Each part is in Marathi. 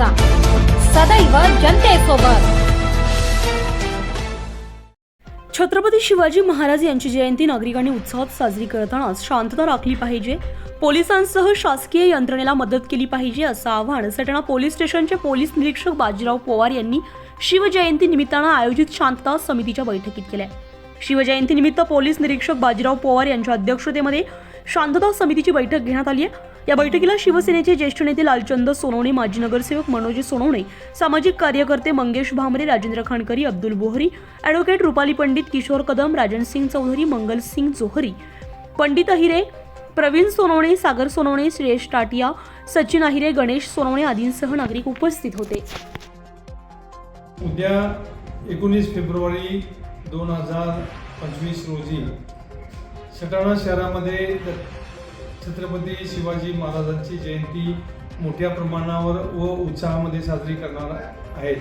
बागलांचा सदैव जनतेसोबत छत्रपती शिवाजी महाराज यांची जयंती नागरिकांनी उत्साहात साजरी करतानाच शांतता राखली पाहिजे. पोलिसांसह शासकीय यंत्रणेला मदत केली पाहिजे असं आवाहन सटाणा पोलीस स्टेशनचे पोलीस निरीक्षक बाजीराव पवार यांनी शिवजयंती निमित्तानं आयोजित शांतता समितीच्या बैठकीत केल्या. शिवजयंती निमित्त पोलीस निरीक्षक बाजीराव पवार यांच्या अध्यक्षतेमध्ये शांतता समितीची बैठक घेण्यात आली आहे. या बैठकीला शिवसेनेचे ज्येष्ठ नेते लालचंद सोनवणे माजी नगरसेवक मनोज सोनवणे सामाजिक कार्यकर्ते मंगेश भामरे राजेंद्र खानकरी अब्दुल बोहरी ॲडव्होकेट रुपाली पंडित किशोर कदम राजन सिंग चौधरी मंगल सिंग जोहरी पंडित अहिरे प्रवीण सोनवणे सागर सोनवणे श्रेयश टाटिया सचिन अहिरे गणेश सोनवणे आदींसह नागरिक उपस्थित होते. उद्या एकोणीस फेब्रुवारी दोन हजार पंचवीस रोजी सटाणा शहरामध्ये छत्रपती शिवाजी महाराजांची जयंती मोठ्या प्रमाणावर व उत्साहामध्ये साजरी करणार आहेत.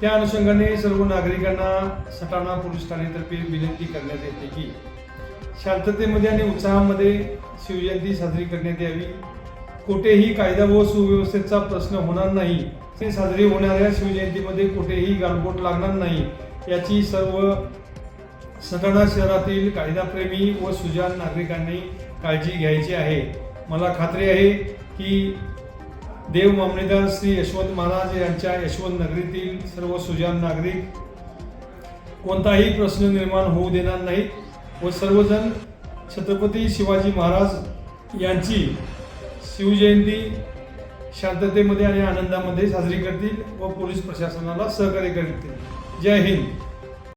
त्या अनुषंगाने सर्व नागरिकांना सटाणा पोलीस ठाणेतर्फे विनंती करण्यात येते की शांततेमध्ये आणि उत्साहामध्ये शिवजयंती साजरी करण्यात यावी. कुठेही कायदा व सुव्यवस्थेचा प्रश्न होणार नाही ते साजरी होणाऱ्या शिवजयंतीमध्ये कुठेही गालबोट लागणार नाही याची सर्व सटाणा शहरातील कायदाप्रेमी व सुजान नागरिकांनी काळजी घ्यायची आहे. मला खात्री आहे की देव मामलेदार श्री यशवंत महाराज यांच्या यशवंत नगरीतील सर्व सुजान नागरिक कोणताही प्रश्न निर्माण होऊ देणार नाहीत व सर्वजण छत्रपती शिवाजी महाराज यांची शिवजयंती शांततेमध्ये आणि आनंदामध्ये साजरी करतील व पोलीस प्रशासनाला सहकार्य करतील. जय हिंद.